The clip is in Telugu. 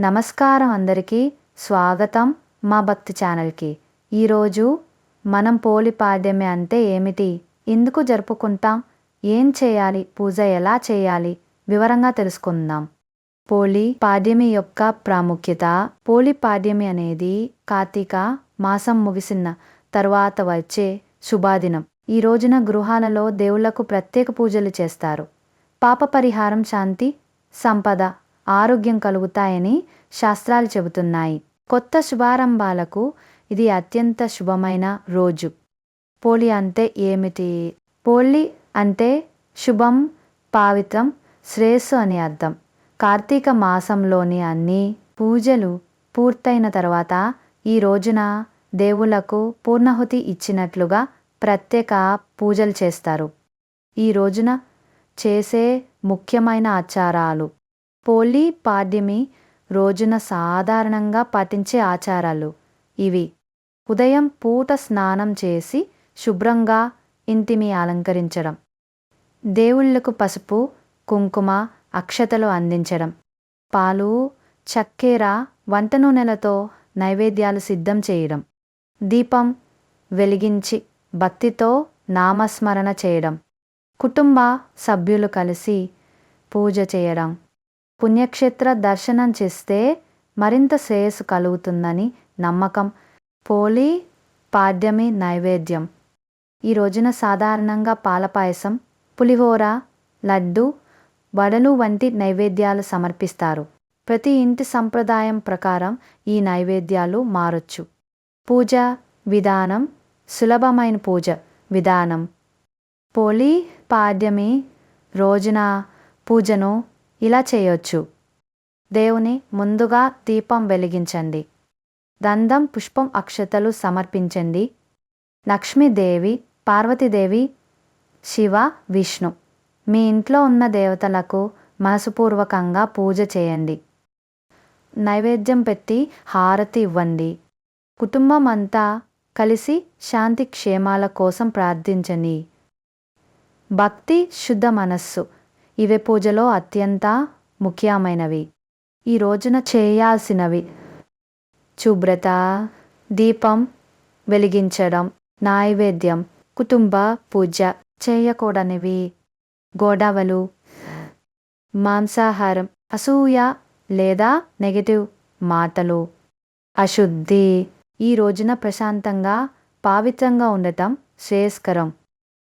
నమస్కారం అందరికీ స్వాగతం మా భక్తి ఛానల్కి. ఈరోజు మనం పోలి పాడ్యమి అంటే ఏమిటి? ఎందుకు జరుపుకుంటాం? ఏం చేయాలి? పూజ ఎలా చేయాలి? వివరంగా తెలుసుకుందాం. పోలి పాడ్యమి యొక్క ప్రాముఖ్యత. పోలి పాడ్యమి అనేది కార్తీక మాసం ముగిసిన తరువాత వచ్చే శుభాదినం. ఈ రోజున గృహాలలో దేవుళ్ళకు ప్రత్యేక పూజలు చేస్తారు. పాప పరిహారం శాంతి సంపద ఆరోగ్యం కలుగుతాయని శాస్త్రాలు చెబుతున్నాయి. కొత్త శుభారంభాలకు ఇది అత్యంత శుభమైన రోజు. పోలి అంటే ఏమిటి? పోలి అంటే శుభం పావిత్రం శ్రేయస్సు అని అర్థం. కార్తీక మాసంలోని అన్ని పూజలు పూర్తయిన తర్వాత ఈ రోజున దేవులకు పూర్ణాహుతి ఇచ్చినట్లుగా ప్రత్యేక పూజలు చేస్తారు. ఈ రోజున చేసే ముఖ్యమైన ఆచారాలు పోలి పాడ్యమి రోజున సాధారణంగా పాటించే ఆచారాలు ఇవి. ఉదయం పూట స్నానం చేసి శుభ్రంగా ఇంటిని అలంకరించడం. దేవుళ్ళకు పసుపు కుంకుమ అక్షతలు అందించడం. పాలు చక్కెర వంట నూనెలతో నైవేద్యాలు సిద్ధం చేయడం. దీపం వెలిగించి భక్తితో నామస్మరణ చేయడం. కుటుంబ సభ్యులు కలిసి పూజ చేయడం. పుణ్యక్షేత్ర దర్శనం చేస్తే మరింత శ్రేయస్సు కలుగుతుందని నమ్మకం. పోలి పాడ్యమి నైవేద్యం. ఈ రోజున సాధారణంగా పాలపాయసం పులిహోర లడ్డు వడలు వంటి నైవేద్యాలు సమర్పిస్తారు. ప్రతి ఇంటి సంప్రదాయం ప్రకారం ఈ నైవేద్యాలు మారొచ్చు. పూజ విధానం సులభమైన పూజ విధానం. పోలి పాడ్యమి రోజున పూజను ఇలా చేయొచ్చు. దేవుని ముందుగా దీపం వెలిగించండి. దండం పుష్పం అక్షతలు సమర్పించండి. లక్ష్మీదేవి పార్వతీదేవి శివ విష్ణు మీ ఇంట్లో ఉన్న దేవతలకు మనసుపూర్వకంగా పూజ చేయండి. నైవేద్యం పెట్టి హారతి ఇవ్వండి. కుటుంబం అంతా కలిసి శాంతి క్షేమాల కోసం ప్రార్థించండి. భక్తి శుద్ధ మనస్సు ఇవే పూజలో అత్యంత ముఖ్యమైనవి. ఈ రోజున చేయాల్సినవి శుభ్రత దీపం వెలిగించడం నైవేద్యం కుటుంబ పూజ చేయకూడనివి. గోడవలు మాంసాహారం అసూయ లేదా నెగటివ్ మాటలు. అశుద్ధి. ఈ రోజున ప్రశాంతంగా పావిత్రంగా ఉండటం శ్రేయస్కరం.